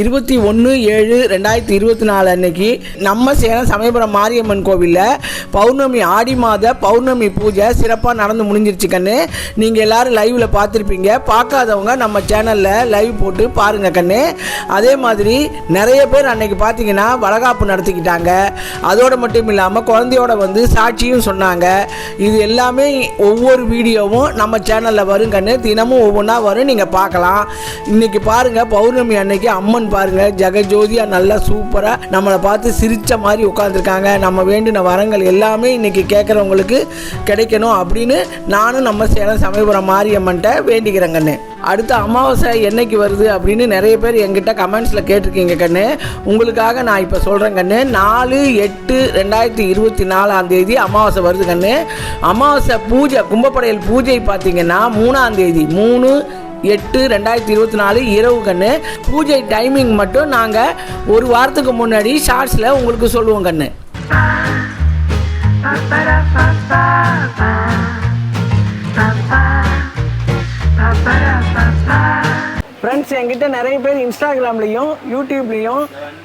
இருபத்தி ஒன்று ஏழு ரெண்டாயிரத்தி இருபத்தி நாலு அன்னைக்கு நம்ம சேலம் சமயபுரம் மாரியம்மன் கோவிலில் பௌர்ணமி ஆடி மாத பௌர்ணமி பூஜை சிறப்பாக நடந்து முடிஞ்சிருச்சு கண்ணு. நீங்கள் எல்லாரும் லைவில் பார்த்துருப்பீங்க. பார்க்காதவங்க நம்ம சேனலில் லைவ் போட்டு பாருங்க கண்ணு. அதே மாதிரி நிறைய பேர் அன்னைக்கு பார்த்தீங்கன்னா வளகாப்பு நடத்திக்கிட்டாங்க. அதோடு மட்டும் இல்லாமல் குழந்தையோட வந்து சாட்சியும் சொன்னாங்க. இது எல்லாமே ஒவ்வொரு வீடியோவும் நம்ம சேனலில் வரும் கண்ணு. தினமும் ஒவ்வொன்றா வரும். நீங்கள் பார்க்கலாம். இன்றைக்கி பாருங்கள் பௌர்ணமி அன்னைக்கு அம்மன் பாருங்கள் ஜெகஜோதியாக நல்லா சூப்பராக நம்மளை பார்த்து சிரித்த மாதிரி உட்காந்துருக்காங்க நம்ம வேண்டின வரங்கள் எல்லாமே இன்னைக்கு கேட்குறவங்களுக்கு கிடைக்கணும் அப்படின்னு நானும் நம்ம சேலம் சமயபுரம் மாரியம்மன்ட்ட வேண்டிக்கிறேங்க கண்ணு. அடுத்த அமாவாசை என்னைக்கு வருது அப்படின்னு நிறைய பேர் எங்கிட்ட கமெண்ட்ஸில் கேட்டிருக்கீங்க கண்ணு. உங்களுக்காக நான் இப்போ சொல்கிறேன் கண்ணு நாலு எட்டு ரெண்டாயிரத்தி இருபத்தி நாலாம் தேதி அமாவாசை வருது கண்ணு. அமாவாசை பூஜை கும்பப்படையல் பூஜை பார்த்தீங்கன்னா மூணாம் தேதி மூணு எட்டு ரெண்டாயிரத்தி இருபத்தி நாலு இரவு கண்ணு. பூஜை டைமிங் மட்டும் நாங்கள் ஒரு வாரத்துக்கு முன்னாடி ஷார்ட்ஸில் உங்களுக்கு சொல்லுவோம் கண்ணு. ஃப்ரெண்ட்ஸ் என்கிட்ட நிறைய பேர் இன்ஸ்டாகிராம்லேயும் யூடியூப்லேயும்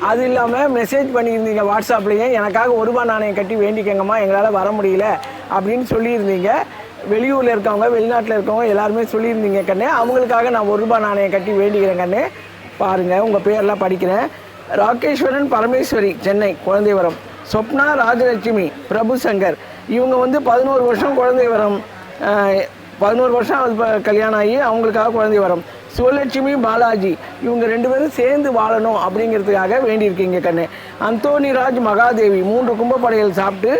அது இல்லாமல் மெசேஜ் பண்ணியிருந்தீங்க வாட்ஸ்அப்லேயும் எனக்காக ஒரு ரூபா நாணயம் கட்டி வேண்டிக்கங்கம்மா எங்களால் வர முடியல அப்படின்னு சொல்லியிருந்தீங்க. வெளியூரில் இருக்கவங்க வெளிநாட்டில் இருக்கவங்க எல்லாருமே சொல்லியிருந்தீங்க கண்ணே. அவங்களுக்காக நான் ஒரு ரூபாய் நாணயம் கட்டி வேண்டிக்கிறேன் கண்ணே. பாருங்கள் உங்கள் பேரெலாம் படிக்கிறேன். ராகேஸ்வரன் பரமேஸ்வரி சென்னை குழந்தைவரம். சொப்னா ராஜலட்சுமி பிரபு சங்கர். இவங்க வந்து பதினோரு வருஷம் குழந்தைவரம். பதினோரு வருஷம் அது கல்யாணம் ஆகி அவங்களுக்காக குழந்தை வரம் சிவலட்சுமி பாலாஜி இவங்க ரெண்டு பேரும் சேர்ந்து வாழணும் அப்படிங்கிறதுக்காக வேண்டியிருக்கீங்க கண்ணு. அந்தோனிராஜ் மகாதேவி மூன்று கும்பப்படைகள் சாப்பிட்டு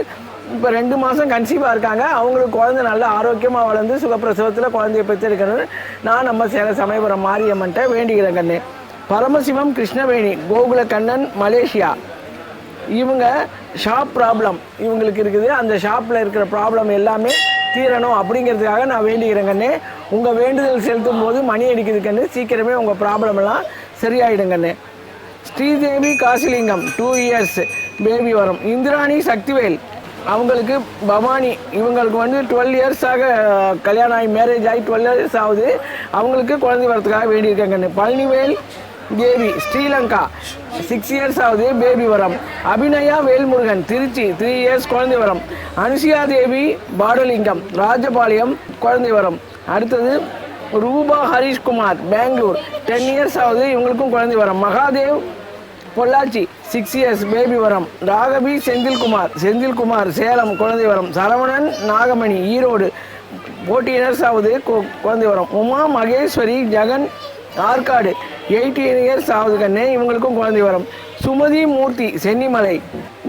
இப்போ ரெண்டு மாதம் கன்சீவாக இருக்காங்க. அவங்களுக்கு குழந்தை நல்லா ஆரோக்கியமாக வளர்ந்து சுகப்பிரசவத்தில் குழந்தைய பெற்றெடுக்கணும்னு நான் நம்ம சேல சமயபுரம் மாரியம்மன்ட்ட வேண்டிக்கிறேன் கண்ணு. பரமசிவம் கிருஷ்ணவேணி கோகுல கண்ணன் மலேசியா. இவங்க ஷாப் ப்ராப்ளம் இவங்களுக்கு இருக்குது. அந்த ஷாப்பில் இருக்கிற ப்ராப்ளம் எல்லாமே தீரணும் அப்படிங்கிறதுக்காக நான் வேண்டிக்கிறேன் கண்ணு. உங்கள் வேண்டுதல் செலுத்தும் போது மணி அடிக்குது கண்ணு. சீக்கிரமே உங்கள் ப்ராப்ளம் எல்லாம் சரியாயிடும் கண்ணு. Sridevi Kasilingam two years baby வரும். இந்திராணி சக்திவேல் அவங்களுக்கு பவானி இவங்களுக்கு வந்து டுவெல் இயர்ஸாக கல்யாணம் ஆகி மேரேஜ் ஆகி டுவெல் இயர்ஸ் ஆகுது. அவங்களுக்கு குழந்தை வரத்துக்காக வேண்டியிருக்காங்க. பழனிவேல் தேவி ஸ்ரீலங்கா சிக்ஸ் இயர்ஸ் ஆகுது பேபி வரம். அபிநயா வேல்முருகன் திருச்சி த்ரீ இயர்ஸ் குழந்தை வரம். அனுசியா தேவி பாடலிங்கம் ராஜபாளையம் குழந்தை வரம். அடுத்தது ரூபா ஹரிஷ்குமார் பெங்களூர். டென் இயர்ஸ் ஆகுது இவங்களுக்கும் குழந்தை வரம். Mahadev Pollachi six years baby வரம். ராகவி செந்தில்குமார் செந்தில்குமார் சேலம் குழந்தை வரம். சரவணன் நாகமணி ஈரோடு. ஃபோர்ட்டி இயர்ஸ் ஆகுது கு- குழந்தை வரம். உமா மகேஸ்வரி ஜெகன் ஆற்காடு. எயிட்டீன் இயர்ஸ் ஆகுது கண்ணே இவங்களுக்கும் குழந்தை வரும். சுமதி மூர்த்தி சென்னிமலை.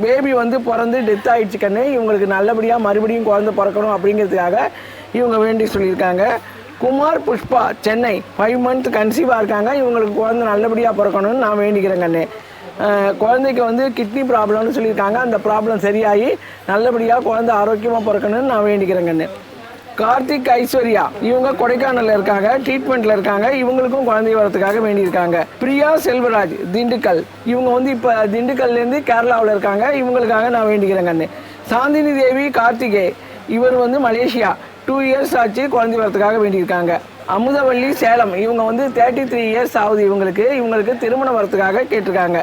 பேபி வந்து பிறந்து டெத் ஆகிடுச்சு கண்ணே. இவங்களுக்கு நல்லபடியாக மறுபடியும் குழந்தை பிறக்கணும் அப்படிங்கிறதுக்காக இவங்க வேண்டி சொல்லியிருக்காங்க. குமார் புஷ்பா சென்னை. ஃபைவ் மந்த் கன்சீவாக இருக்காங்க. இவங்களுக்கு குழந்தை நல்லபடியாக பிறக்கணும்னு நான் வேண்டிக்கிறேன் கண்ணே. குழந்தைக்கு வந்து கிட்னி ப்ராப்ளம்னு சொல்லியிருக்காங்க. அந்த ப்ராப்ளம் சரியாகி நல்லபடியாக குழந்தை ஆரோக்கியமாக பிறக்கணும்னு நான் வேண்டிக்கிறேன் கண்ணு கார்த்திக் ஐஸ்வர்யா இவங்க கொடைக்கானல்ல இருக்காங்க ட்ரீட்மெண்ட்டில் இருக்காங்க இவங்களுக்கும் குழந்தை வரத்துக்காக வேண்டியிருக்காங்க. பிரியா செல்வராஜ் திண்டுக்கல். இவங்க வந்து இப்போ திண்டுக்கல்லேருந்து கேரளாவில் இருக்காங்க இவங்களுக்காக நான் வேண்டிக்கிறேன் கண்ணு சாந்தினி தேவி கார்த்திகே இவர் வந்து மலேசியா. டூ இயர்ஸ் ஆச்சு குழந்தை வரத்துக்காக வேண்டியிருக்காங்க. அமுதவள்ளி சேலம். இவங்க வந்து தேர்ட்டி த்ரீ இயர்ஸ் ஆகுது இவங்களுக்கு. இவங்களுக்கு திருமணம் வரத்துக்காக கேட்டிருக்காங்க.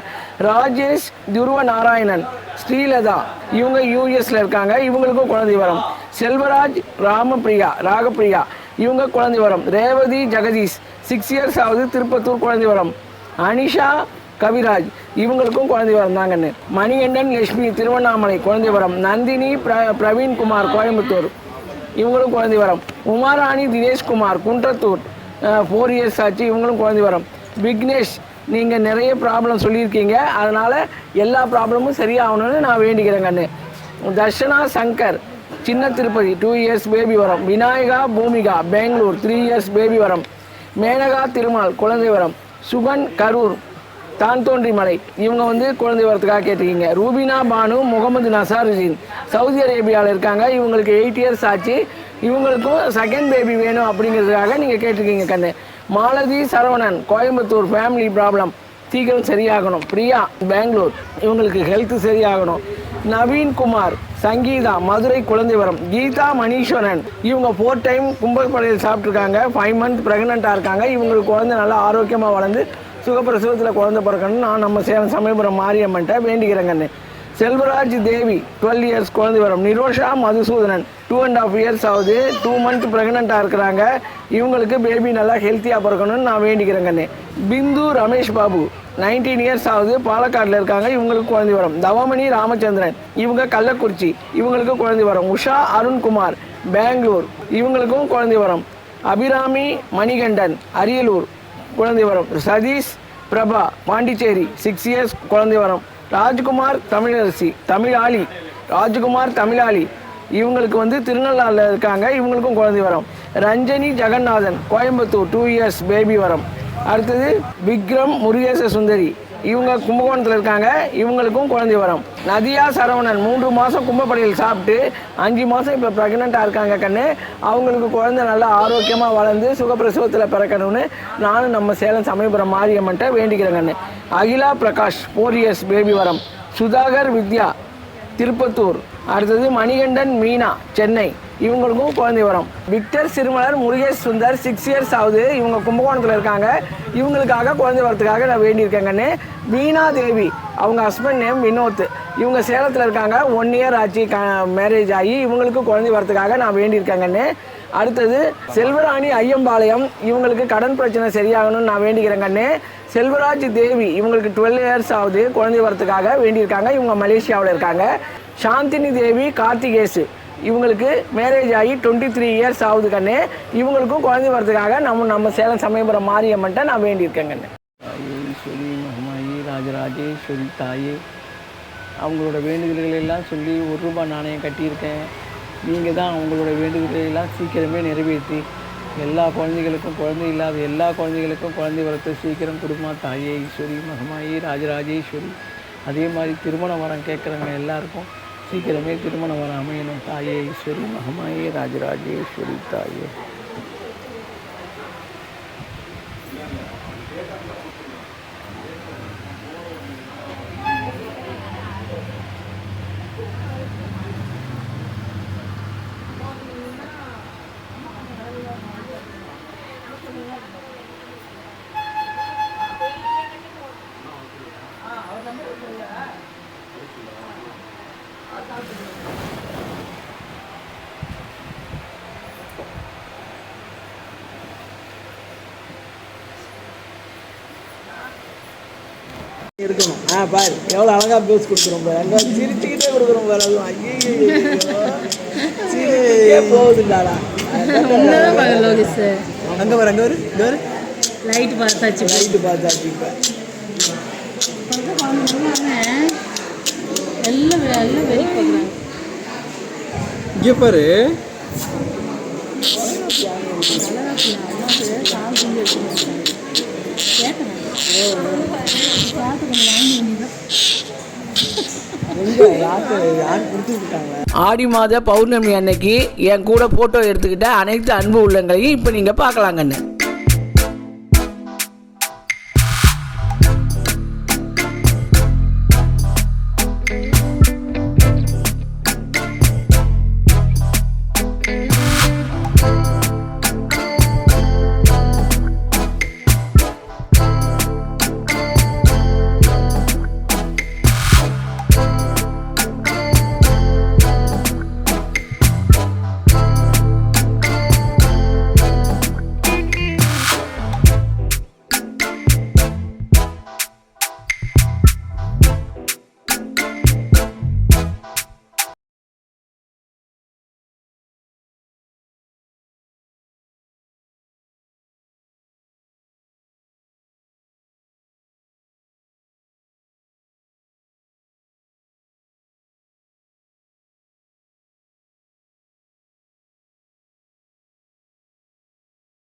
ராஜேஷ் துருவ நாராயணன் ஸ்ரீலதா இவங்க யூஎஸ்ல இருக்காங்க. இவங்களுக்கும் குழந்தை வரம். செல்வராஜ் ராமபிரியா ராகப்பிரியா இவங்க குழந்தை வரம். ரேவதி ஜெகதீஷ் சிக்ஸ் இயர்ஸ் ஆகுது. திருப்பத்தூர் குழந்தை வரம். அனிஷா கவிராஜ் இவங்களுக்கும் குழந்தை வரம் தாங்கன்னு மணிகண்டன் லட்சுமி திருவண்ணாமலை குழந்தை வரம். நந்தினி பிர பிரவீன்குமார் கோயம்புத்தூர். இவங்களும் குழந்தை வரம். உமாராணி தினேஷ்குமார் குன்றத்தூர் ஃபோர் இயர்ஸ் ஆச்சு இவங்களும் குழந்தை வரம். விக்னேஷ் நீங்கள் நிறைய ப்ராப்ளம் சொல்லியிருக்கீங்க. அதனால் எல்லா ப்ராப்ளமும் சரியாகணும்னு நான் வேண்டிக்கிறேன் கண்ணு. தர்ஷனா சங்கர் சின்ன திருப்பதி டூ இயர்ஸ் பேபி வரம். Vinayaka Bhoomika Bangalore three years baby வரம். மேனகா திருமால் குழந்தை வரம். சுகன் கரூர் தான் தோன்றி மலை இவங்க வந்து குழந்தை வரத்துக்காக கேட்டிருக்கீங்க. ரூபினா பானு முகமது நசாருதீன். சவுதி அரேபியாவில் இருக்காங்க. இவங்களுக்கு எயிட் இயர்ஸ் ஆச்சு. இவங்களுக்கும் செகண்ட் பேபி வேணும் அப்படிங்கிறதுக்காக நீங்கள் கேட்டிருக்கீங்க கண்ணு. மாலதி சரவணன் கோயம்புத்தூர் ஃபேமிலி ப்ராப்ளம் சீக்கிரம் சரியாகணும். பிரியா பெங்களூர். இவங்களுக்கு ஹெல்த் சரியாகணும். நவீன் குமார் சங்கீதா மதுரை குழந்தைவரம். கீதா மணீஸ்வரன் இவங்க ஃபோர் டைம் கும்பல் படையல் சாப்பிட்ருக்காங்க ஃபைவ் மந்த் ப்ரெக்னெண்ட்டாக இருக்காங்க. இவங்களுக்கு குழந்தை நல்லா ஆரோக்கியமாக வளர்ந்து சுகப்பிரசவத்தில் குழந்தை பிறக்கணும்னு நான் நம்ம சேலம் சமயபுரம் மாரியம்மன்ட்ட வேண்டிக்கிறேன் கண்ணு செல்வராஜ் தேவி டுவெல் இயர்ஸ் குழந்தை வரும். Nirosha Madhusudhanan two and half years ஆகுது. டூ மந்த் ப்ரெக்னெண்ட்டாக இருக்கிறாங்க. இவங்களுக்கு பேபி நல்லா ஹெல்த்தியாக பிறக்கணும்னு நான் வேண்டிக்கிறேங்கண்ணே. பிந்து ரமேஷ் பாபு நைன்டீன் இயர்ஸ் ஆகுது. பாலக்காட்டில் இருக்காங்க. இவங்களுக்கு குழந்தை வரும். தவமணி ராமச்சந்திரன் இவங்க கள்ளக்குறிச்சி இவங்களுக்கு குழந்தை வரும். உஷா அருண்குமார் பெங்களூர் இவங்களுக்கும் குழந்தை வரும். அபிராமி மணிகண்டன் அரியலூர் குழந்தை வரும் சதீஷ் பிரபா பாண்டிச்சேரி சிக்ஸ் இயர்ஸ் குழந்தை வரும் ராஜ்குமார் தமிழரசி தமிழாளி. ராஜ்குமார் தமிழாளி. இவங்களுக்கு வந்து திருநள்ளாறில் இருக்காங்க இவங்களுக்கும் குழந்தை வரும் Ranjani Jaganathan Coimbatore two years baby வரும். அடுத்தது விக்ரம் முருகேச சுந்தரி. இவங்க கும்பகோணத்தில் இருக்காங்க இவங்களுக்கும் குழந்தை வரும். நதியா சரவணன் மூன்று மாதம் கும்பப்படையில் சாப்பிட்டு அஞ்சு மாதம் இப்போ ப்ரெக்னெண்ட்டாக இருக்காங்க கண்ணு. அவங்களுக்கு குழந்தை நல்லா ஆரோக்கியமாக வளர்ந்து சுகப்பிரசவத்தில் பிறக்கணும்னு நானும் நம்ம சேலம் சமயபுரம் மாரியம்மன்ட்ட வேண்டிக்கிறேன் கண்ணு. Akila Prakash four years baby வரம். சுதாகர் வித்யா திருப்பத்தூர். அடுத்தது மணிகண்டன் மீனா சென்னை. இவங்களுக்கும் குழந்தை வரும். Victor Sirumalar Murugesh Sundar six years ஆகுது இவங்க கும்பகோணத்தில் இருக்காங்க. இவங்களுக்காக குழந்தை வரத்துக்காக நான் வேண்டியிருக்கேங்கன்னு வீணா தேவி அவங்க ஹஸ்பண்ட் நேம் வினோத். இவங்க சேலத்தில் இருக்காங்க. ஒன் இயர் ஆச்சு க மேரேஜ் ஆகி இவங்களுக்கு குழந்தை வரத்துக்காக நான் வேண்டியிருக்கேங்கன்னு. அடுத்தது செல்வராணி ஐயம்பாளையம் இவங்களுக்கு கடன் பிரச்சனை சரியாகணும்னு நான் வேண்டிக்கிறேங்கன்னு செல்வராஜ் தேவி இவங்களுக்கு டுவெல் இயர்ஸ் ஆகுது குழந்தை வரத்துக்காக வேண்டியிருக்காங்க. இவங்க மலேசியாவில் இருக்காங்க. சாந்தினி தேவி கார்த்திகேசு இவங்களுக்கு மேரேஜ் ஆகி டுவெண்ட்டி த்ரீ இயர்ஸ் ஆகுது கண்ணே. இவங்களுக்கும் குழந்தை வரதுக்காக நம்ம நம்ம சேலம் சமயபுரம் மாரியம்மன்ட்ட நான் வேண்டியிருக்கேன் கண்ணு. மகமாயி ராஜராஜேஸ்வரி தாயே அவங்களோட வேண்டுதல்களை எல்லாம் சொல்லி ஒரு ரூபாய் நாணயம் கட்டியிருக்கேன். நீங்கள் தான் அவங்களோட வேண்டுதல்களை எல்லாம் சீக்கிரமே நிறைவேற்றி எல்லா குழந்தைகளுக்கும் குழந்தை இல்லாத எல்லா குழந்தைகளுக்கும் குழந்தை வரத்தை சீக்கிரம் கொடுமா தாயே ஈஸ்வரி மகமாயி ராஜராஜேஸ்வரி அதே மாதிரி திருமண வரம் கேட்குறவங்க எல்லாருக்கும் சீக்கிரமே திருமண வரம் அமையணும். தாயே ஈஸ்வரி மகமாயி ராஜராஜேஸ்வரி தாயே. இருக்கணும். ஆ பாரு எவ்வளோ அழகாக பேஸ் கொடுக்குறோம் பாரு. அங்கே சிரிச்சுக்கிட்டே கொடுக்குறோம் பாரு. அதுவும் ஐயோ போகுதுண்டாடா. அங்கே வர அங்கே வரு இங்கே வரு லைட் பார்த்தாச்சு லைட்டு பார்த்தாச்சு இப்போ. எல்லாம் எல்லாம் இங்கே பாரு. ஆடி மாத பௌர்ணமி அன்னைக்கு என் கூட ஃபோட்டோ எடுத்துக்கிட்ட அனைத்து அன்பு உள்ளங்களையும் இப்போ நீங்கள் பார்க்கலாங்கண்ணு.